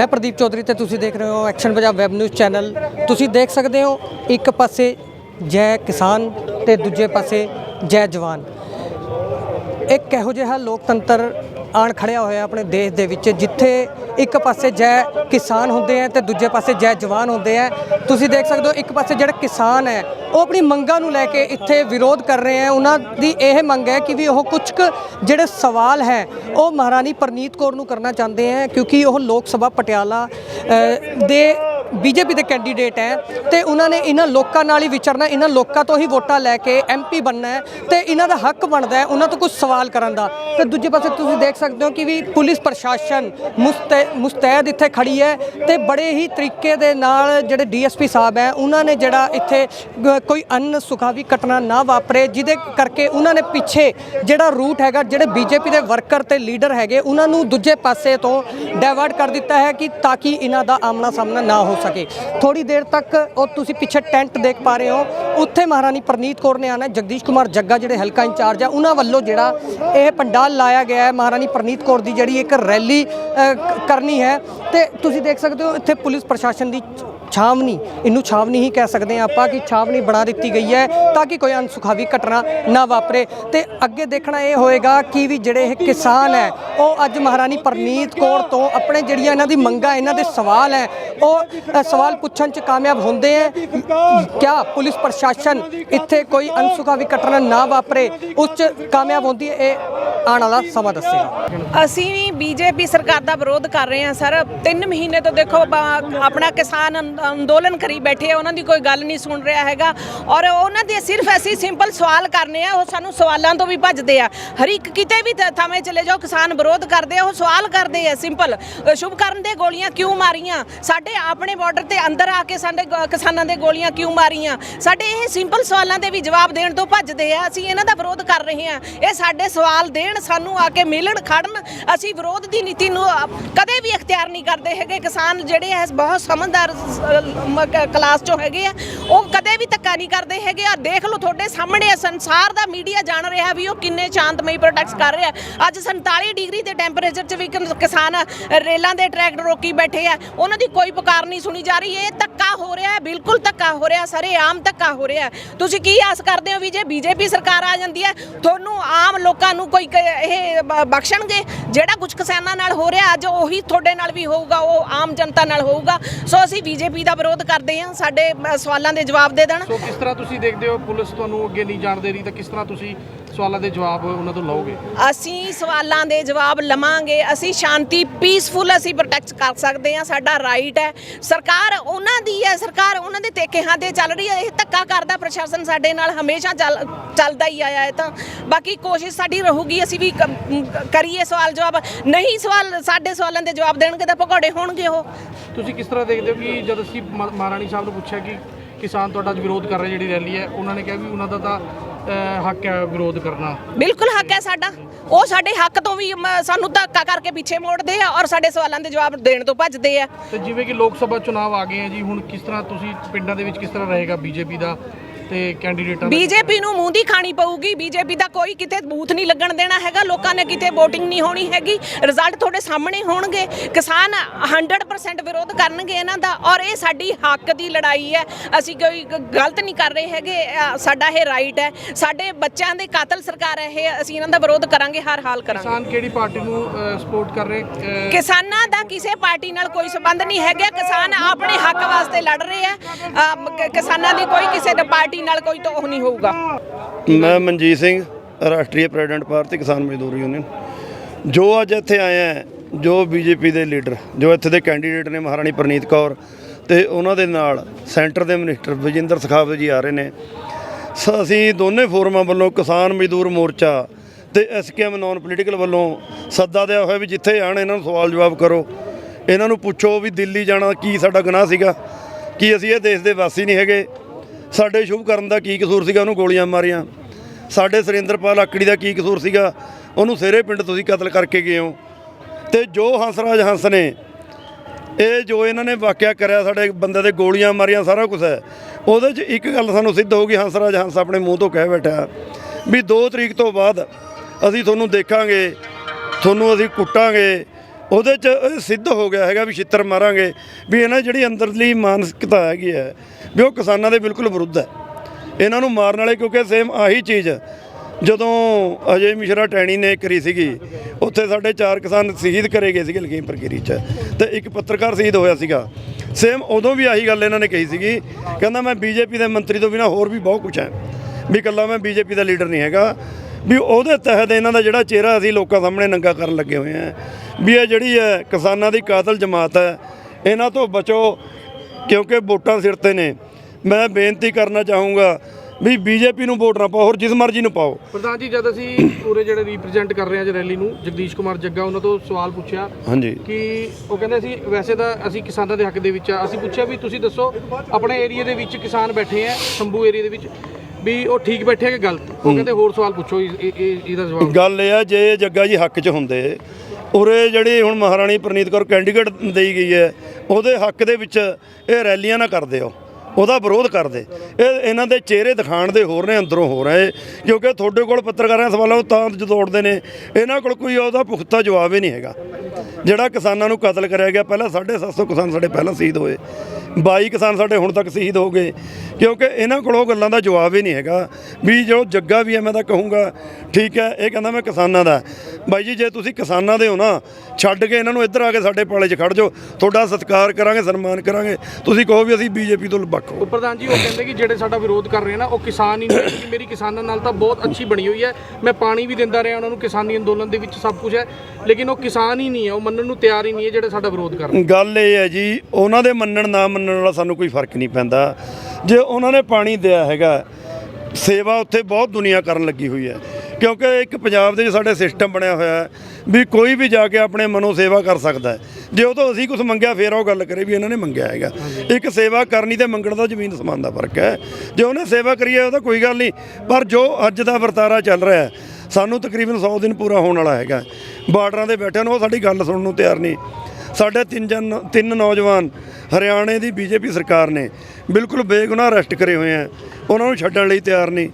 ਮੈਂ ਪ੍ਰਦੀਪ ਚੌਧਰੀ ਤੇ ਤੁਸੀਂ ਦੇਖ ਰਹੇ ਹੋ action Punjab web news channel ਤੁਸੀਂ ਦੇਖ ਸਕਦੇ ਹੋ, ਇੱਕ ਪਾਸੇ ਜੈ ਕਿਸਾਨ ਤੇ ਦੂਜੇ ਪਾਸੇ ਜੈ ਜਵਾਨ। ਇੱਕ ਇਹੋ ਜਿਹਾ ਲੋਕਤੰਤਰ ਆਣ ਖੜਿਆ ਹੋਇਆ ਆਪਣੇ ਦੇਸ਼ ਦੇ ਵਿੱਚ, ਜਿੱਥੇ ਇੱਕ ਪਾਸੇ ਜੈ ਕਿਸਾਨ ਹੁੰਦੇ ਆ ਤੇ ਦੂਜੇ ਪਾਸੇ ਜੈ ਜਵਾਨ ਹੁੰਦੇ ਆ। ਤੁਸੀਂ ਦੇਖ ਸਕਦੇ ਹੋ, ਇੱਕ ਪਾਸੇ ਜਿਹੜਾ ਕਿਸਾਨ ਹੈ, ਉਹ ਆਪਣੀ ਮੰਗਾਂ ਨੂੰ ਲੈ ਕੇ ਇੱਥੇ ਵਿਰੋਧ ਕਰ ਰਹੇ ਆ। ਉਹਨਾਂ ਦੀ ਇਹ ਮੰਗ ਹੈ ਕਿ ਵੀ ਉਹ ਕੁਝ ਕੁ ਜਿਹੜੇ ਸਵਾਲ ਹੈ, ਉਹ ਮਹਾਰਾਣੀ ਪ੍ਰਨੀਤ ਕੌਰ ਨੂੰ ਕਰਨਾ ਚਾਹੁੰਦੇ ਆ, ਕਿਉਂਕਿ ਉਹ ਲੋਕ ਸਭਾ ਪਟਿਆਲਾ ਦੇ ਬੀਜੇਪੀ ਦੇ ਕੈਂਡੀਡੇਟ ਹੈ ਤੇ ਉਹਨਾਂ ਨੇ ਇਹਨਾਂ ਲੋਕਾਂ ਨਾਲ ਹੀ ਵਿਚਰਨਾ, ਇਹਨਾਂ ਲੋਕਾਂ ਤੋਂ ਹੀ ਵੋਟਾਂ ਲੈ ਕੇ ਐਮਪੀ ਬਣਨਾ ਹੈ ਤੇ ਇਹਨਾਂ ਦਾ ਹੱਕ ਬਣਦਾ ਹੈ ਉਹਨਾਂ ਤੋਂ ਕੁਝ ਸਵਾਲ ਕਰਨ ਦਾ। ਤੇ ਦੂਜੇ ਪਾਸੇ ਤੁਸੀਂ ਦੇਖ ਸਕਦੇ ਹੋ ਕਿ ਵੀ ਪੁਲਿਸ ਪ੍ਰਸ਼ਾਸਨ ਮੁਸਤੈ, ਮੁਸਤੈਦ ਇੱਥੇ ਖੜੀ ਹੈ ਤੇ ਬੜੇ ਹੀ ਤਰੀਕੇ ਦੇ ਨਾਲ ਜਿਹੜੇ ਡੀਐਸਪੀ ਸਾਹਿਬ ਹੈ, ਉਹਨਾਂ ਨੇ ਜਿਹੜਾ ਇੱਥੇ ਕੋਈ ਅਨ ਸੁਖਾਵੀ ਘਟਨਾ ਨਾ ਵਾਪਰੇ, ਜਿਹਦੇ ਕਰਕੇ ਉਹਨਾਂ ਨੇ ਪਿੱਛੇ ਜਿਹੜਾ ਰੂਟ ਹੈਗਾ, ਜਿਹੜੇ ਬੀਜੇਪੀ ਦੇ ਵਰਕਰ ਤੇ ਲੀਡਰ ਹੈਗੇ, ਉਹਨਾਂ ਨੂੰ ਦੂਜੇ ਪਾਸੇ ਤੋਂ ਡਾਇਵਰਟ ਕਰ ਦਿੱਤਾ ਹੈ ਕਿ ਤਾਂ ਕਿ ਇਹਨਾਂ ਦਾ ਆਮਣਾ ਸਾਹਮਣਾ ਨਾ ਹੋ ਸਕੇ। ਥੋੜੀ ਦੇਰ ਤੱਕ ਉਹ ਤੁਸੀਂ ਪਿੱਛੇ ਟੈਂਟ ਦੇਖ ਪਾ ਰਹੇ ਹੋ। ਉੱਥੇ ਮਹਾਰਾਣੀ ਪ੍ਰਨੀਤ ਕੌਰ ਨੇ ਆਣਾ ਜਗਦੀਸ਼ ਕੁਮਾਰ ਜੱਗਾ ਜਿਹੜੇ ਹਲਕਾ ਇੰਚਾਰਜ ਹੈ ਉਹਨਾਂ ਵੱਲੋਂ ਜਿਹੜਾ ਇਹ ਪੰਡਾਲ ਲਾਇਆ ਗਿਆ ਹੈ, ਮਹਾਰਾਣੀ ਪ੍ਰਨੀਤ ਕੌਰ ਦੀ ਜਿਹੜੀ ਇੱਕ ਰੈਲੀ ਕਰਨੀ ਹੈ। ਤੇ ਤੁਸੀਂ ਦੇਖ ਸਕਦੇ ਹੋ, ਇੱਥੇ ਪੁਲਿਸ ਪ੍ਰਸ਼ਾਸਨ ਦੀ ਛਾਵਨੀ, ਇਹਨੂੰ ਛਾਵਨੀ ਹੀ ਕਹਿ ਸਕਦੇ ਹਾਂ ਆਪਾਂ ਕਿ ਛਾਵਨੀ ਬਣਾ ਦਿੱਤੀ ਗਈ ਹੈ ਤਾਂ ਕਿ ਕੋਈ ਅਨਸੁਖਾਵੀ ਘਟਨਾ ਨਾ ਵਾਪਰੇ। ਤੇ ਅੱਗੇ ਦੇਖਣਾ ਇਹ ਹੋਏਗਾ ਕਿ ਵੀ ਜਿਹੜੇ ਇਹ ਕਿਸਾਨ ਹੈ, ਉਹ ਅੱਜ ਮਹਾਰਾਣੀ ਪਰਨੀਤ ਕੌਰ ਤੋਂ ਆਪਣੇ ਜਿਹੜੀਆਂ ਇਹਨਾਂ ਦੀ ਮੰਗਾਂ, ਇਹਨਾਂ ਦੇ ਸਵਾਲ ਹੈ, ਉਹ ਸਵਾਲ ਪੁੱਛਣ ਚ ਕਾਮਯਾਬ ਹੁੰਦੇ ਹੈ। ਕਿਆ ਪੁਲਿਸ ਪ੍ਰਸ਼ਾਸਨ ਇੱਥੇ ਕੋਈ ਅਨਸੁਖਾਵੀ ਘਟਨਾ ਨਾ ਵਾਪਰੇ, ਉਸ ਚ ਕਾਮਯਾਬ ਹੁੰਦੀ ਹੈ ਇਹ ਆਉਣ ਵਾਲਾ ਸਮਾਂ ਦੱਸੇਗਾ। ਅਸੀਂ ਵੀ ਬੀਜੇਪੀ ਸਰਕਾਰ ਦਾ ਵਿਰੋਧ ਕਰ ਰਹੇ ਹਾਂ, ਸਰ। 3 ਮਹੀਨੇ ਤੋਂ ਦੇਖੋ ਆਪਣਾ ਕਿਸਾਨ ਅੰਦੋਲਨ ਕਰੀ ਬੈਠੇ ਆ, ਉਹਨਾਂ ਦੀ ਕੋਈ ਗੱਲ ਨਹੀਂ ਸੁਣ ਰਿਹਾ ਹੈਗਾ। ਔਰ ਉਹਨਾਂ ਦੇ ਸਿਰਫ ਅਸੀਂ ਸਿੰਪਲ ਸਵਾਲ ਕਰਨੇ ਆ, ਉਹ ਸਾਨੂੰ ਸਵਾਲਾਂ ਤੋਂ ਵੀ ਭੱਜਦੇ ਆ। ਹਰ ਇੱਕ ਕਿਤੇ ਵੀ ਥਾਵੇਂ ਚਲੇ ਜਾਓ, ਕਿਸਾਨ ਵਿਰੋਧ ਕਰਦੇ ਆ, ਉਹ ਸਵਾਲ ਕਰਦੇ ਆ ਸਿੰਪਲ। ਸ਼ੁਭਕਰਨ ਦੇ ਗੋਲੀਆਂ ਕਿਉਂ ਮਾਰੀਆਂ? ਸਾਡੇ ਆਪਣੇ ਬਾਰਡਰ ਤੇ ਅੰਦਰ ਆ ਕੇ ਸਾਡੇ ਕਿਸਾਨਾਂ ਦੇ ਗੋਲੀਆਂ ਕਿਉਂ ਮਾਰੀਆਂ? ਸਾਡੇ ਇਹ ਸਿੰਪਲ ਸਵਾਲਾਂ ਦੇ ਵੀ ਜਵਾਬ ਦੇਣ ਤੋਂ ਭੱਜਦੇ ਆ, ਅਸੀਂ ਇਹਨਾਂ ਦਾ ਵਿਰੋਧ ਕਰ ਰਹੇ ਹਾਂ। ਇਹ ਸਾਡੇ ਸਵਾਲ ਦੇ ਦੇਣ, ਸਾਨੂੰ ਆ ਕੇ ਮਿਲਣ, ਖੜਨ। ਅਸੀਂ ਵਿਰੋਧ ਦੀ ਨੀਤੀ ਨੂੰ ਕਦੇ ਵੀ ਇਖਤਿਆਰ ਨਹੀਂ ਕਰਦੇ ਹੈਗੇ। ਕਿਸਾਨ ਜਿਹੜੇ ਐ ਬਹੁਤ ਸਮਝਦਾਰ ਕਲਾਸ ਚੋਂ ਹੈਗੇ ਆ, ਉਹ ਕਦੇ ਵੀ ਧੱਕਾ ਨਹੀਂ ਕਰਦੇ ਹੈਗੇ। ਆ ਦੇਖ ਲਓ ਤੁਹਾਡੇ ਸਾਹਮਣੇ ਸੰਸਾਰ ਦਾ ਮੀਡੀਆ ਜਾਣ ਰਿਹਾ ਵੀ ਉਹ ਕਿੰਨੇ ਸ਼ਾਂਤਮਈ ਪ੍ਰੋਟੈਕਟ ਕਰ ਰਿਹਾ। ਅੱਜ 47 ਡਿਗਰੀ ਦੇ ਟੈਂਪਰੇਚਰ 'ਚ ਵੀ ਕਿਸਾਨ ਰੇਲਾਂ ਦੇ ਟਰੈਕਟਰ ਰੋਕੀ ਬੈਠੇ ਆ। ਉਹਨਾਂ ਦੀ ਕੋਈ ਪੁਕਾਰ ਨਹੀਂ ਸੁਣੀ ਜਾ ਰਹੀ। ਇਹ ਹੋ ਰਿਹਾ ਹੈ, ਬਿਲਕੁਲ ਧੱਕਾ ਹੋ ਰਿਹਾ ਸਾਰੇ ਆਮ ਧੱਕਾ ਹੋ ਰਿਹਾ ਤੁਸੀਂ ਕੀ ਆਸ ਕਰਦੇ ਹੋ ਵੀ ਜੇ ਬੀਜੇਪੀ ਸਰਕਾਰ ਆ ਜਾਂਦੀ ਹੈ, ਤੁਹਾਨੂੰ ਆਮ ਲੋਕਾਂ ਨੂੰ ਕੋਈ ਇਹ ਬਖਸ਼ਣਗੇ? ਜਿਹੜਾ ਕੁਝ ਕਿਸਾਨਾਂ ਨਾਲ ਹੋ ਰਿਹਾ, ਅੱਜ ਉਹੀ ਤੁਹਾਡੇ ਨਾਲ ਵੀ ਹੋਊਗਾ, ਉਹ ਆਮ ਜਨਤਾ ਨਾਲ ਹੋਊਗਾ। ਸੋ ਅਸੀਂ ਬੀਜੇਪੀ ਦਾ ਵਿਰੋਧ ਕਰਦੇ ਹਾਂ, ਸਾਡੇ ਸਵਾਲਾਂ ਦੇ ਜਵਾਬ ਦੇ ਦੇਣ। ਸੋ ਕਿਸ ਤਰ੍ਹਾਂ ਤੁਸੀਂ ਦੇਖਦੇ ਹੋ, ਪੁਲਿਸ ਤੁਹਾਨੂੰ ਅੱਗੇ ਨਹੀਂ ਜਾਣ ਦੇ ਰਹੀ, ਤਾਂ ਕਿਸ ਤਰ੍ਹਾਂ ਤੁਸੀਂ ਸਵਾਲਾਂ ਦੇ ਜਵਾਬ ਉਹਨਾਂ ਤੋਂ ਲਓਗੇ? ਅਸੀਂ ਸਵਾਲਾਂ ਦੇ ਜਵਾਬ ਲਵਾਂਗੇ। ਅਸੀਂ ਸ਼ਾਂਤੀ ਪੀਸਫੁਲ ਅਸੀਂ ਪ੍ਰੋਟੈਕਟ ਕਰ ਸਕਦੇ ਹਾਂ। ਸਾਡਾ ਰਾਈਟ ਹੈ। ਸਰਕਾਰ ਉਹਨਾਂ ਦੀ ਹੈ। ਸਰਕਾਰ ਉਹਨਾਂ ਦੇ ਤੇਖਿਆਂ ਤੇ ਚੱਲ ਰਹੀ ਹੈ। ਇਹ ਧੱਕਾ ਕਰਦਾ ਪ੍ਰਸ਼ਾਸਨ ਸਾਡੇ ਨਾਲ ਹਮੇਸ਼ਾ ਚੱਲ ਚੱਲਦਾ ਹੀ ਆਇਆ ਹੈ ਤਾਂ। ਬਾਕੀ ਕੋਸ਼ਿਸ਼ ਸਾਡੀ ਰਹੂਗੀ। ਅਸੀਂ ਵੀ ਕ- ਕਰੀਏ ਸਵਾਲ ਜਵਾਬ। ਨਹੀਂ ਸਵਾਲ ਸਾਡੇ ਸਵਾਲਾਂ ਦੇ ਜਵਾਬ ਦੇਣਗੇ ਤਾਂ ਭਗੌੜੇ ਹੋਣਗੇ ਉਹ। ਤੁਸੀਂ ਕਿਸ ਤਰ੍ਹਾਂ ਦੇਖਦੇ ਹੋ ਕਿ ਜਦ ਅਸੀਂ ਮ- ਮਹਾਰਾਣੀ ਸਾਹਿਬ ਨੂੰ ਪੁੱਛਿਆ ਕਿ ਕਿਸਾਨ ਤੁਹਾਡਾ ਅੱਜ ਵਿਰੋਧ ਕਰ ਰਹੇ ਜਿਹੜੀ ਰੈਲੀ ਹੈ ਉਹਨਾਂ ਨੇ ਕਿਹਾ ਵੀ ਉਹਨਾਂ ਦਾ ਤਾਂ ਹੱਕ ਹੈ ਵਿਰੋਧ ਕਰਨਾ। ਬਿਲਕੁਲ ਹੱਕ ਹੈ ਸਾਡਾ। ਉਹ ਸਾਡੇ ਹੱਕ ਤੋਂ ਵੀ ਮ, ਸਾਨੂੰ ਧੱਕਾ ਕਰਕੇ ਪਿੱਛੇ ਮੋੜਦੇ ਆ ਔਰ ਸਾਡੇ ਸਵਾਲਾਂ ਦੇ ਜਵਾਬ ਦੇਣ ਤੋਂ ਭੱਜਦੇ ਆ। ਤੇ ਜਿਵੇਂ ਕਿ ਲੋਕ ਸਭਾ ਚੁਣਾਵ ਆ ਗਏ ਆ ਜੀ ਹੁਣ ਕਿਸ ਤਰ੍ਹਾਂ ਤੁਸੀਂ ਪਿੰਡਾਂ ਦੇ ਵਿੱਚ ਕਿਸ ਤਰ੍ਹਾਂ ਰਹੇਗਾ ਬੀਜੇਪੀ ਦਾ? ਤੇ ਕੈਂਡੀਡੇਟਾਂ ਦਾ ਬੀਜੇਪੀ ਨੂੰ ਮੂੰਹ ਦੀ ਖਾਣੀ ਪਊਗੀ। ਬੀਜੇਪੀ ਦਾ ਕੋਈ ਕਿਤੇ ਬੂਥ ਨਹੀਂ ਲੱਗਣ ਦੇਣਾ ਹੈਗਾ। ਲੋਕਾਂ ਨੇ ਕਿਤੇ VOTING ਨਹੀਂ ਹੋਣੀ ਹੈਗੀ। ਰਿਜ਼ਲਟ ਤੁਹਾਡੇ ਸਾਹਮਣੇ ਹੋਣਗੇ। ਕਿਸਾਨ 100% ਵਿਰੋਧ ਕਰਨਗੇ ਇਹਨਾਂ ਦਾ। ਔਰ ਇਹ ਸਾਡੀ ਹੱਕ ਦੀ ਲੜਾਈ ਹੈ। ਅਸੀਂ ਕੋਈ ਗ- ਗਲਤ ਨਹੀਂ ਕਰ ਰਹੇ ਹੈਗੇ। ਅ, ਸਾਡਾ ਇਹ ਰਾਈਟ ਹੈ। ਸਾਡੇ ਬੱਚਿਆਂ ਦੇ ਕਾਤਲ ਸਰਕਾਰ ਹੈ ਇਹ। ਅਸੀਂ ਇਹਨਾਂ ਦਾ ਵਿਰੋਧ ਕਰਾਂਗੇ ਹਰ ਹਾਲ ਕਰਾਂਗੇ। ਕਿਸਾਨ ਕਿਹੜੀ ਪਾਰਟੀ ਨੂੰ ਸਪੋਰਟ ਕਰ ਰਹੇ? ਅਹ, ਕਿਸਾਨਾਂ ਦਾ ਕਿਸੇ ਪਾਰਟੀ ਨਾਲ ਕੋਈ ਸੰਬੰਧ ਨਹੀਂ ਹੈਗਾ। ਕਿਸਾਨ ਆਪਣੇ ਹੱਕ ਵਾਸਤੇ ਲੜ ਰਹੇ ਆ ਕ- ਕਿਸਾਨਾਂ ਦੀ ਕੋਈ ਕਿਸੇ ਦੀ ਪਾਰਟੀ ਨਾਲ ਕੋਈ ਤਾਂ ਨਹੀਂ ਹੋਊਗਾ। ਮੈਂ ਮਨਜੀਤ ਸਿੰਘ, ਰਾਸ਼ਟਰੀ ਪ੍ਰੈਜ਼ੀਡੈਂਟ ਭਾਰਤੀ ਕਿਸਾਨ ਮਜ਼ਦੂਰ ਯੂਨੀਅਨ। ਜੋ ਅੱਜ ਇੱਥੇ ਆਏ ਆ, ਜੋ ਬੀਜੇਪੀ ਦੇ ਲੀਡਰ, ਜੋ ਇੱਥੇ ਦੇ ਕੈਂਡੀਡੇਟ ਨੇ ਮਹਾਰਾਣੀ ਪ੍ਰਨੀਤ ਕੌਰ ਤੇ ਉਹਨਾਂ ਦੇ ਨਾਲ ਸੈਂਟਰ ਦੇ ਮਿਨਿਸਟਰ ਵਿਜੇਂਦਰ ਸਖਾਵਤ ਜੀ ਆ ਰਹੇ ਨੇ। ਸ- ਅਸੀਂ ਦੋਨੇ ਫੋਰਮਾਂ ਵੱਲੋਂ ਕਿਸਾਨ ਮਜ਼ਦੂਰ ਮੋਰਚਾ ਤੇ ਐਸਕੇਐਮ ਨਾਨ ਪੋਲੀਟੀਕਲ ਵੱਲੋਂ ਸੱਦਾ ਦਿਆ ਹੋਇਆ ਵੀ ਜਿੱਥੇ ਆਣ ਇਹਨਾਂ ਨੂੰ ਸਵਾਲ ਜਵਾਬ ਕਰੋ। ਇਹਨਾਂ ਨੂੰ ਪੁੱਛੋ ਵੀ ਦਿੱਲੀ ਜਾਣਾ ਕੀ ਸਾਡਾ ਗੁਨਾਹ ਸੀਗਾ, ਕੀ ਅਸੀਂ ਇਹ ਦੇਸ਼ ਦੇ ਵਾਸੀ ਨਹੀਂ ਹੈਗੇ। ਸਾਡੇ ਸ਼ੁਭ ਕਰਨ ਦਾ ਕੀ ਕਸੂਰ ਸੀਗਾ? ਉਹਨੂੰ ਗੋਲੀਆਂ ਮਾਰੀਆਂ। ਸਾਡੇ ਸੁਰਿੰਦਰਪਾਲ ਆਕੜੀ ਦਾ ਕੀ ਕਸੂਰ ਸੀਗਾ? ਉਹਨੂੰ ਸੇਰੇ ਪਿੰਡ ਤੁਸੀਂ ਕਤਲ ਕਰਕੇ ਗਏ ਹੋ। ਤੇ ਜੋ ਹੰਸਰਾਜ ਹੰਸ ਨੇ, ਇਹ ਜੋ ਇਹਨਾਂ ਨੇ ਵਾਕਿਆ ਕਰਿਆ, ਸਾਡੇ ਬੰਦੇ ਦੇ ਗੋਲੀਆਂ ਮਾਰੀਆਂ, ਸਾਰਾ ਕੁਝ ਹੈ। ਉਹਦੇ 'ਚ ਇੱਕ ਗੱਲ ਸਾਨੂੰ ਸਿੱਧ ਹੋ ਗਈ, ਹੰਸਰਾਜ ਹੰਸ ਆਪਣੇ ਮੂੰਹ ਤੋਂ ਕਹਿ ਬੈਠਾ ਵੀ 2 ਤਰੀਕ ਤੋਂ ਬਾਅਦ ਅਸੀਂ ਤੁਹਾਨੂੰ ਦੇਖਾਂਗੇ, ਤੁਹਾਨੂੰ ਅਸੀਂ ਕੁੱਟਾਂਗੇ। ਉਹਦੇ 'ਚ ਇਹ ਸਿੱਧ ਹੋ ਗਿਆ ਹੈਗਾ ਵੀ ਛਿੱਤਰ ਮਾਰਾਂਗੇ, ਵੀ ਇਹਨਾਂ ਜਿਹੜੀ ਅੰਦਰਲੀ ਮਾਨਸਿਕਤਾ ਹੈਗੀ ਹੈ, ਵੀ ਉਹ ਕਿਸਾਨਾਂ ਦੇ ਬਿਲਕੁਲ ਵਿਰੁੱਧ ਹੈ। ਇਹਨਾਂ ਨੂੰ ਮਾਰਨ ਵਾਲੇ ਕਿਉਂਕਿ ਸੇਮ ਆਹੀ ਚੀਜ਼ ਜਦੋਂ ਅਜੇ ਮਿਸ਼ਰਾ ਟੈਣੀ ਨੇ ਕਰੀ ਸੀਗੀ, ਉੱਥੇ ਸਾਡੇ ਚਾਰ ਕਿਸਾਨ ਸ਼ਹੀਦ ਕਰੇ ਗਏ ਸੀਗੇ ਲਖੀਮਪੁਰ ਖੀਰੀ 'ਚ ਤੇ ਇੱਕ ਪੱਤਰਕਾਰ ਸ਼ਹੀਦ ਹੋਇਆ ਸੀਗਾ। ਸੇਮ ਉਦੋਂ ਵੀ ਆਹੀ ਗੱਲ ਇਹਨਾਂ ਨੇ ਕਹੀ ਸੀਗੀ, ਕਹਿੰਦਾ ਮੈਂ ਬੀਜੇਪੀ ਦੇ ਮੰਤਰੀ ਤੋਂ ਬਿਨਾ ਹੋਰ ਵੀ ਬਹੁਤ ਕੁਝ ਹੈ। ਵੀ ਇਕੱਲਾ ਮੈਂ ਬੀਜੇਪੀ ਦਾ ਲੀਡਰ ਨਹੀਂ ਹੈਗਾ। ਵੀ ਉਹਦੇ ਤਹਿਤ ਇਹਨਾਂ ਦਾ ਜਿਹੜਾ ਚਿਹਰਾ ਅਸੀਂ ਲੋਕਾਂ ਸਾਹਮਣੇ ਨੰਗਾ ਕਰਨ ਲੱਗੇ ਹੋਏ ਆ ਵੀ ਇਹ ਜਿਹੜੀ ਹੈ ਕਿਸਾਨਾਂ ਦੀ ਕਾਤਲ ਜਮਾਤ ਹੈ ਇਹਨਾਂ ਤੋਂ ਬਚੋ ਕਿਉਂਕਿ ਵੋਟਾਂ ਸਿਰ ਤੇ ਨੇ। ਮੈਂ ਬੇਨਤੀ ਕਰਨਾ ਚਾਹੂੰਗਾ ਵੀ ਬੀਜੇਪੀ ਨੂੰ ਵੋਟ ਨਾ ਪਾਓ ਹੋਰ ਜਿਸ ਮਰਜ਼ੀ ਨੂੰ ਪਾਓ। ਪ੍ਰਧਾਨ ਜੀ ਜਦ ਅਸੀਂ ਪੂਰੇ ਜਿਹੜੇ ਰਿਪਰੈਜ਼ੈਂਟ ਕਰ ਰਹੇ ਹਾਂ ਅੱਜ ਰੈਲੀ ਨੂੰ ਜਗਦੀਸ਼ ਕੁਮਾਰ ਜੱਗਾ ਉਹਨਾਂ ਤੋਂ ਸਵਾਲ ਪੁੱਛਿਆ ਹਾਂਜੀ। ਕਿ ਉਹ ਕਹਿੰਦੇ ਅਸੀਂ ਵੈਸੇ ਤਾਂ ਅਸੀਂ ਕਿਸਾਨਾਂ ਦੇ ਹੱਕ ਦੇ ਵਿੱਚ ਆ। ਅਸੀਂ ਪੁੱਛਿਆ ਵੀ ਤੁਸੀਂ ਦੱਸੋ ਆਪਣੇ ਏਰੀਆ ਦੇ ਵਿੱਚ ਕਿਸਾਨ ਬੈਠੇ ਆ ਸ਼ੰਭੂ ਏਰੀਆ ਦੇ ਵਿੱਚ। ਵੀ ਉਹ ਠੀਕ ਬੈਠੇ ਕਿ ਗਲਤ? ਉਹ ਕਹਿੰਦੇ ਹੋਰ ਸਵਾਲ ਪੁੱਛੋ ਇਹ- ਇਹ- ਇਹ- ਇਹਦਾ ਜਵਾਬ ਗੱਲ ਇਹ ਆ ਜੇ ਜੱਗਾ ਜੀ ਹੱਕ 'ਚ ਹੁੰਦੇ ਉਰੇ ਜਿਹੜੀ ਹੁਣ ਮਹਾਰਾਣੀ ਪ੍ਰਨੀਤ ਕੌਰ ਕੈਂਡੀਡੇਟ ਦੇਈ ਗਈ ਹੈ ਉਹਦੇ ਹੱਕ ਦੇ ਵਿੱਚ ਇਹ ਰੈਲੀਆਂ ਨਾ ਕਰਦੇ ਹੋ ਉਹਦਾ ਵਿਰੋਧ ਕਰਦੇ। ਇਹ ਇਹਨਾਂ ਦੇ ਚਿਹਰੇ ਦਿਖਾਣ ਦੇ ਹੋਰ ਨੇ ਅੰਦਰੋਂ ਹੋ। ਰਹੇ ਕਿਉਂਕਿ ਤੁਹਾਡੇ ਕੋਲ ਪੱਤਰਕਾਰਾਂ ਦੇ ਸਵਾਲਾਂ ਨੂੰ ਤਾਂ ਜਦੋੜਦੇ ਨੇ ਇਹਨਾਂ ਕੋਲ ਕੋਈ ਉਹਦਾ ਪੁਖਤਾ ਜਵਾਬ ਹੀ ਨਹੀਂ ਹੈਗਾ। ਜਿਹੜਾ ਕਿਸਾਨਾਂ ਨੂੰ ਕਤਲ ਕਰਿਆ ਗਿਆ, ਪਹਿਲਾਂ 750 ਕਿਸਾਨ ਸਾਡੇ ਪਹਿਲਾਂ ਸ਼ਹੀਦ ਹੋਏ। 22 ਕਿਸਾਨ ਸਾਡੇ ਹੁਣ ਤੱਕ ਸ਼ਹੀਦ ਹੋ ਗਏ। ਕਿਉਂਕਿ ਇਹਨਾਂ ਕੋਲ ਉਹ ਗੱਲਾਂ ਦਾ ਜਵਾਬ ਹੀ ਨਹੀਂ ਹੈਗਾ। ਵੀ ਜੋ ਜੱਗਾ ਵੀ ਹੈ, ਮੈਂ ਤਾਂ ਕਹੂੰਗਾ, ਠੀਕ ਹੈ, ਇਹ ਕਹਿੰਦਾ ਮੈਂ ਕਿਸਾਨਾਂ ਦਾ। ਬਾਈ ਜੀ, ਜੇ ਤੁਸੀਂ ਕਿਸਾਨਾਂ ਦੇ ਹੋ ਨਾ, ਛੱਡ ਕੇ ਇਹਨਾਂ ਨੂੰ ਇੱਧਰ ਆ ਕੇ ਸਾਡੇ ਪਾਲੇ 'ਚ ਖੜ ਜਾਓ। ਤੁਹਾਡਾ ਸਤਿਕਾਰ ਕਰਾਂਗੇ, ਸਨਮਾਨ ਕਰਾਂਗੇ। ਤੁਸੀਂ ਕਹੋ ਵੀ ਅਸੀਂ ਬੀਜੇਪੀ ਤੋਂ ਵੱਖ ਉਹ ਹੋ ਪ੍ਰਧਾਨ ਜੀ, ਉਹ ਕਹਿੰਦੇ ਕਿ ਜਿਹੜੇ ਸਾਡਾ ਵਿਰੋਧ ਕਰ ਰਹੇ ਨਾ, ਉਹ ਕਿਸਾਨ ਹੀ ਨਹੀਂ ਮੇਰੀ ਕਿਸਾਨਾਂ ਨਾਲ ਤਾਂ ਬਹੁਤ ਅੱਛੀ ਬਣੀ ਹੋਈ ਹੈ। ਮੈਂ ਪਾਣੀ ਵੀ ਦਿੰਦਾ ਰਿਹਾ, ਉਹਨਾਂ ਨੂੰ ਕਿਸਾਨੀ ਅੰਦੋਲਨ ਦੇ ਵਿੱਚ ਸਭ ਕੁਝ ਹੈ। ਲੇਕਿਨ ਉਹ ਕਿਸਾਨ ਹੀ ਨਹੀਂ ਹੈ, ਉਹ ਮੰਨਣ ਨੂੰ ਤਿਆਰ ਹੀ ਨਹੀਂ ਹੈ ਜਿਹੜੇ ਸਾਡਾ ਵਿਰੋਧ ਕਰ ਰਹੇ। ਗੱਲ ਇਹ ਹੈ ਜੀ ਉਹਨਾਂ ਦੇ ਮੰਨਣ ਨਾ ਮੰਨਣ ਵਾਲਾ ਸਾਨੂੰ ਕੋਈ ਫ਼ਰਕ ਨਹੀਂ ਪੈਂਦਾ। ਜੇ ਉਹਨਾਂ ਨੇ ਪਾਣੀ ਦਿਆ ਹੈਗਾ ਸੇਵਾ ਉੱਥੇ ਬਹੁਤ ਦੁਨੀਆ ਕਰਨ ਲੱਗੀ ਹੋਈ ਹੈ। ਕਿਉਂਕਿ ਇੱਕ ਪੰਜਾਬ ਦੇ ਵਿੱਚ ਸਾਡੇ ਸਿਸਟਮ ਬਣਿਆ ਹੋਇਆ ਹੈ ਵੀ ਕੋਈ ਵੀ ਜਾ ਕੇ ਆਪਣੇ ਮਨੋਂ ਸੇਵਾ ਕਰ ਸਕਦਾ ਹੈ। ਜੇ ਉਹ ਤੋਂ ਅਸੀਂ ਕੁਝ ਮੰਗਿਆ ਫੇਰ ਉਹ ਗੱਲ ਕਰੇ ਵੀ ਇਹਨਾਂ ਨੇ ਮੰਗਿਆ ਹੈਗਾ। ਇੱਕ ਸੇਵਾ ਕਰਨੀ ਤੇ ਮੰਗਣ ਦਾ ਜ਼ਮੀਨ ਸਮਾਨ ਦਾ ਫ਼ਰਕ ਹੈ। ਜੇ ਉਹਨੇ ਸੇਵਾ ਕਰੀ ਹੈ ਉਹਦਾ ਕੋਈ ਗੱਲ ਨਹੀਂ। ਪਰ ਜੋ ਅੱਜ ਦਾ ਵਰਤਾਰਾ ਚੱਲ ਰਿਹਾ ਹੈ ਸਾਨੂੰ ਤਕਰੀਬਨ 100 ਦਿਨ ਪੂਰਾ ਹੋਣ ਵਾਲਾ ਹੈਗਾ। ਬਾਰਡਰਾਂ ਦੇ ਬੈਠੇ ਨੂੰ, ਉਹ ਸਾਡੀ ਗੱਲ ਸੁਣਨ ਨੂੰ ਤਿਆਰ ਨਹੀਂ। ਸਾਡੇ ਤਿੰਨ ਜਨ, ਤਿੰਨ ਨੌਜਵਾਨ ਹਰਿਆਣੇ ਦੀ ਬੀਜੇਪੀ ਸਰਕਾਰ ਨੇ ਬਿਲਕੁਲ ਬੇਗੁਨਾਹ ਅਰੈਸਟ ਕਰੇ ਹੋਏ ਆ। ਉਹਨਾਂ ਨੂੰ ਛੱਡਣ ਲਈ ਤਿਆਰ ਨਹੀਂ।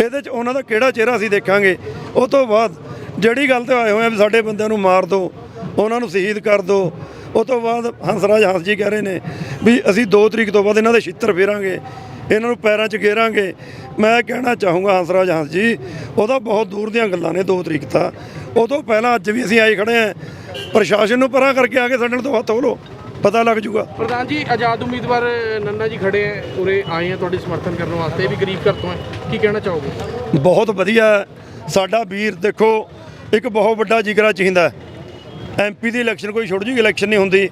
ਇਹਦੇ 'ਚ ਉਹਨਾਂ ਦਾ ਕਿਹੜਾ ਚਿਹਰਾ ਅਸੀਂ ਦੇਖਾਂਗੇ? ਉਹ ਤੋਂ ਬਾਅਦ ਜਿਹੜੀ ਗੱਲ ਤੇ ਆਏ ਹੋਏ ਆ ਵੀ ਸਾਡੇ ਬੰਦਿਆਂ ਨੂੰ ਮਾਰ ਦਿਓ ਉਹਨਾਂ ਨੂੰ ਸ਼ਹੀਦ ਕਰ ਦਿਓ ਉਹ ਤੋਂ ਬਾਅਦ ਹੰਸਰਾਜ ਹੰਸ ਜੀ ਕਹਿ ਰਹੇ ਨੇ ਵੀ ਅਸੀਂ 2 ਤਰੀਕ ਤੋਂ ਬਾਅਦ ਇਹਨਾਂ ਦੇ ਛਿੱਤਰ ਫੇਰਾਂਗੇ। ਇਹਨਾਂ ਨੂੰ ਪੈਰਾਂ 'ਚ ਘੇਰਾਂਗੇ ਮੈਂ ਕਹਿਣਾ ਚਾਹੂੰਗਾ ਹੰਸਰਾਜ ਹੰਸ ਜੀ ਉਹਦਾ ਬਹੁਤ ਦੂਰ ਦੀਆਂ ਗੱਲਾਂ ਨੇ 2 ਤਰੀਕ ਤਾਂ। ਉਹ ਤੋਂ ਪਹਿਲਾਂ ਅੱਜ ਵੀ ਅਸੀਂ ਆਏ ਖੜੇ ਆ। ਪ੍ਰਸ਼ਾਸਨ ਨੂੰ ਪਰਾਂ ਕਰਕੇ ਆ ਕੇ ਸਾਡੇ ਤੋਂ ਹੱਥ ਖੋਲੋ ਪਤਾ ਲੱਗ ਜੂਗਾ। ਪ੍ਰਧਾਨ ਜੀ ਆਜ਼ਾਦ ਉਮੀਦਵਾਰ ਨੰਨਾ ਜੀ ਖੜੇ ਹੈ ਉਰੇ ਆਏ ਆ ਤੁਹਾਡੇ ਸਮਰਥਨ ਕਰਨ ਵਾਸਤੇ। ਇਹ ਵੀ ਗਰੀਬ ਘਰ ਤੋਂ ਹੈ। ਕੀ ਕਹਿਣਾ ਚਾਹੋਗੇ? ਬਹੁਤ ਵਧੀਆ। ਸਾਡਾ ਵੀਰ ਦੇਖੋ ਇੱਕ ਬਹੁਤ ਵੱਡਾ ਜਿਗਰਾ ਚਾਹੀਦਾ ਐਮਪੀ ਦੀ ਇਲੈਕਸ਼ਨ ਕੋਈ ਛੋਟੀ ਜਿਹੀ ਇਲੈਕਸ਼ਨ ਨਹੀਂ ਹੁੰਦੀ।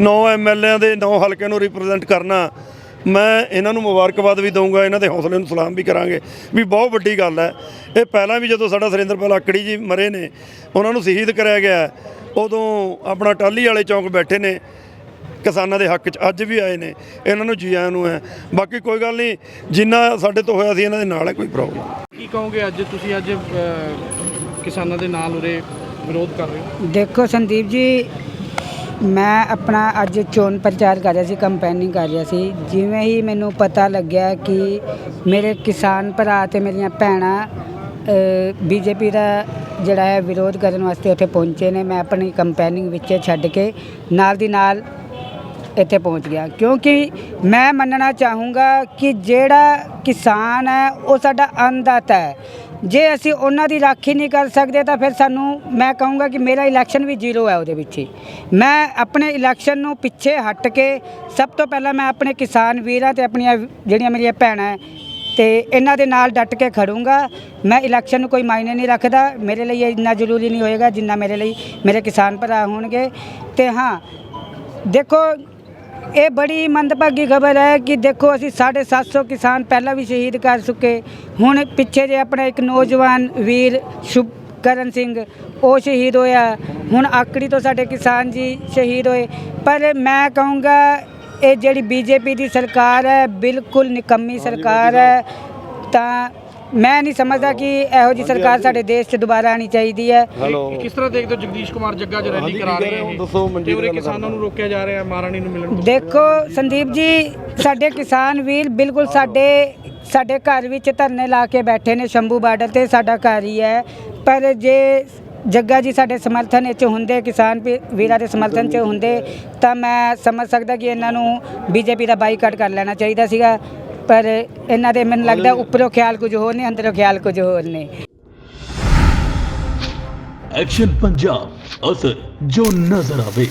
9 ਐਮਐਲਏਆਂ ਦੇ 9 ਹਲਕਿਆਂ ਨੂੰ ਰਿਪਰੈਜ਼ੈਂਟ ਕਰਨਾ। ਮੈਂ ਇਹਨਾਂ ਨੂੰ ਮੁਬਾਰਕਬਾਦ ਵੀ ਦਊਂਗਾ ਇਹਨਾਂ ਦੇ ਹੌਸਲੇ ਨੂੰ ਸਲਾਮ ਵੀ ਕਰਾਂਗੇ। ਵੀ ਬਹੁਤ ਵੱਡੀ ਗੱਲ ਹੈ। ਇਹ ਪਹਿਲਾਂ ਵੀ ਜਦੋਂ ਸਾਡਾ ਸੁਰਿੰਦਰਪਾਲ ਆਕੜੀ ਜੀ ਮਰੇ ਨੇ ਉਹਨਾਂ ਨੂੰ ਸ਼ਹੀਦ ਕਰਿਆ ਗਿਆ ਉਦੋਂ ਆਪਣਾ ਟਾਲੀ ਵਾਲੇ ਚੌਂਕ ਬੈਠੇ ਨੇ ਕਿਸਾਨਾਂ ਦੇ ਹੱਕ 'ਚ ਅੱਜ ਵੀ ਆਏ ਨੇ। ਇਹਨਾਂ ਨੂੰ ਜੀ ਆਇਆਂ ਨੂੰ ਹੈ। ਬਾਕੀ ਕੋਈ ਗੱਲ ਨਹੀਂ ਜਿੰਨਾ ਸਾਡੇ ਤੋਂ ਹੋਇਆ ਸੀ ਇਹਨਾਂ ਦੇ ਨਾਲ ਹੈ ਕੋਈ ਪ੍ਰੋਬਲਮ ਕੀ ਕਹੋਗੇ ਅੱਜ? ਤੁਸੀਂ ਅੱਜ ਕਿਸਾਨਾਂ ਦੇ ਨਾਲ ਉਰੇ ਵਿਰੋਧ ਕਰ ਰਹੇ ਹੋ। ਦੇਖੋ ਸੰਦੀਪ ਜੀ ਮੈਂ ਆਪਣਾ ਅੱਜ ਚੋਣ ਪ੍ਰਚਾਰ ਕਰ ਰਿਹਾ ਸੀ ਕੰਪੇਨਿੰਗ ਕਰ ਰਿਹਾ ਸੀ। ਜਿਵੇਂ ਹੀ ਮੈਨੂੰ ਪਤਾ ਲੱਗਿਆ ਕਿ ਮੇਰੇ ਕਿਸਾਨ ਭਰਾ ਤੇ ਮੇਰੀਆਂ ਭੈਣਾਂ ਬੀਜੇਪੀ ਦਾ ਜਿਹੜਾ ਹੈ ਵਿਰੋਧ ਕਰਨ ਵਾਸਤੇ ਉੱਥੇ ਪਹੁੰਚੇ ਨੇ, ਮੈਂ ਆਪਣੀ ਕੰਪੇਨਿੰਗ ਵਿੱਚ ਛੱਡ ਕੇ ਨਾਲ ਦੀ ਨਾਲ ਇੱਥੇ ਪਹੁੰਚ ਗਿਆ। ਕਿਉਂਕਿ ਮੈਂ ਮੰਨਣਾ ਚਾਹੂੰਗਾ ਕਿ ਜਿਹੜਾ ਕਿਸਾਨ ਹੈ, ਉਹ ਸਾਡਾ ਅੰਨਦਾਤਾ ਹੈ। ਜੇ ਅਸੀਂ ਉਹਨਾਂ ਦੀ ਰਾਖੀ ਨਹੀਂ ਕਰ ਸਕਦੇ ਤਾਂ ਫਿਰ ਸਾਨੂੰ, ਮੈਂ ਕਹੂੰਗਾ ਕਿ ਮੇਰਾ ਇਲੈਕਸ਼ਨ ਵੀ ਜ਼ੀਰੋ ਹੈ ਉਹਦੇ ਵਿੱਚ ਹੀ। ਮੈਂ ਆਪਣੇ ਇਲੈਕਸ਼ਨ ਨੂੰ ਪਿੱਛੇ ਹਟ ਕੇ ਸਭ ਤੋਂ ਪਹਿਲਾਂ ਮੈਂ ਆਪਣੇ ਕਿਸਾਨ ਵੀਰਾਂ ਤੇ ਆਪਣੀਆਂ ਜਿਹੜੀਆਂ ਮੇਰੀਆਂ ਭੈਣਾਂ ਹੈ ਤੇ ਇਹਨਾਂ ਦੇ ਨਾਲ ਡਟ ਕੇ ਖੜੂੰਗਾ। ਮੈਂ ਇਲੈਕਸ਼ਨ ਨੂੰ ਕੋਈ ਮਾਇਨੇ ਨਹੀਂ ਰੱਖਦਾ। ਮੇਰੇ ਲਈ ਇਹ ਇੰਨਾ ਜ਼ਰੂਰੀ ਨਹੀਂ ਹੋਏਗਾ ਜਿੰਨਾ ਮੇਰੇ ਲਈ ਮੇਰੇ ਕਿਸਾਨ ਭਰਾ ਹੋਣਗੇ। ਤੇ ਹਾਂ, ਦੇਖੋ ਇਹ ਬੜੀ ਮੰਦਭਾਗੀ ਖਬਰ ਹੈ ਕਿ ਦੇਖੋ ਅਸੀਂ 750 ਕਿਸਾਨ ਪਹਿਲਾਂ ਵੀ ਸ਼ਹੀਦ ਕਰ ਚੁੱਕੇ। ਹੁਣ ਪਿੱਛੇ ਜੇ ਆਪਣਾ ਇੱਕ ਨੌਜਵਾਨ ਵੀਰ ਸ਼ੁਭਕਰਨ ਸਿੰਘ ਉਹ ਸ਼ਹੀਦ ਹੋਇਆ। ਹੁਣ ਆਕੜੀ ਤੋਂ ਸਾਡੇ ਕਿਸਾਨ ਜੀ ਸ਼ਹੀਦ ਹੋਏ। ਪਰ ਮੈਂ ਕਹੂੰਗਾ ਇਹ ਜਿਹੜੀ ਬੀਜੇਪੀ ਦੀ ਸਰਕਾਰ ਹੈ ਬਿਲਕੁਲ ਨਿਕੰਮੀ ਸਰਕਾਰ ਹੈ। ਤਾਂ ਮੈਂ ਨਹੀਂ ਸਮਝਦਾ ਕਿ ਇਹੋ ਜੀ ਸਰਕਾਰ ਸਾਡੇ ਦੇਸ਼ 'ਚ ਦੁਬਾਰਾ ਆਣੀ ਚਾਹੀਦੀ ਹੈ। ਕਿਸ ਤਰ੍ਹਾਂ ਦੇਖਦੇ ਹੋ ਜਗਦੀਸ਼ ਕੁਮਾਰ ਜੱਗਾ ਜੋ ਰੈਲੀ ਕਰਾ ਰਹੇ ਹੈ? ਦੱਸੋ ਤੇ ਉਰੇ ਕਿਸਾਨਾਂ ਨੂੰ ਰੋਕਿਆ ਜਾ ਰਿਹਾ ਹੈ ਮਹਾਰਾਣੀ ਨੂੰ ਮਿਲਣ ਤੋਂ। ਦੇਖੋ ਸੰਦੀਪ ਜੀ ਸਾਡੇ ਕਿਸਾਨ ਵੀਰ ਬਿਲਕੁਲ ਸਾਡੇ ਸਾਡੇ ਘਰ ਵਿੱਚ ਧਰਨੇ ਲਾ ਕੇ ਬੈਠੇ ਨੇ ਸ਼ੰਭੂ ਬਾਰਡਰ ਤੇ ਸਾਡਾ ਘਰ ਹੀ ਹੈ। ਪਰ ਜੇ ਜੱਗਾ ਜੀ ਸਾਡੇ ਸਮਰਥਨ ਵਿੱਚ ਹੁੰਦੇ ਕਿਸਾਨ ਵੀ- ਵੀਰਾਂ ਦੇ ਸਮਰਥਨ 'ਚ ਹੁੰਦੇ ਤਾਂ ਮੈਂ ਸਮਝ ਸਕਦਾ ਕਿ ਇਹਨਾਂ ਨੂੰ ਬੀਜੇਪੀ ਦਾ ਬਾਈਕਾਟ ਕਰ ਲੈਣਾ ਚਾਹੀਦਾ ਸੀਗਾ। ਪਰ ਇਹਨਾਂ ਦੇ ਮੈਨੂੰ ਲੱਗਦਾ ਉੱਪਰੋਂ ਖਿਆਲ ਕੁਝ ਹੋਰ ਨੇ, ਅੰਦਰੋਂ ਖਿਆਲ ਕੁਝ ਹੋਰ ਨੇ। ਐਕਸ਼ਨ ਪੰਜਾਬ ਅਸਰ ਜੋ ਨਜ਼ਰ ਆਵੇ।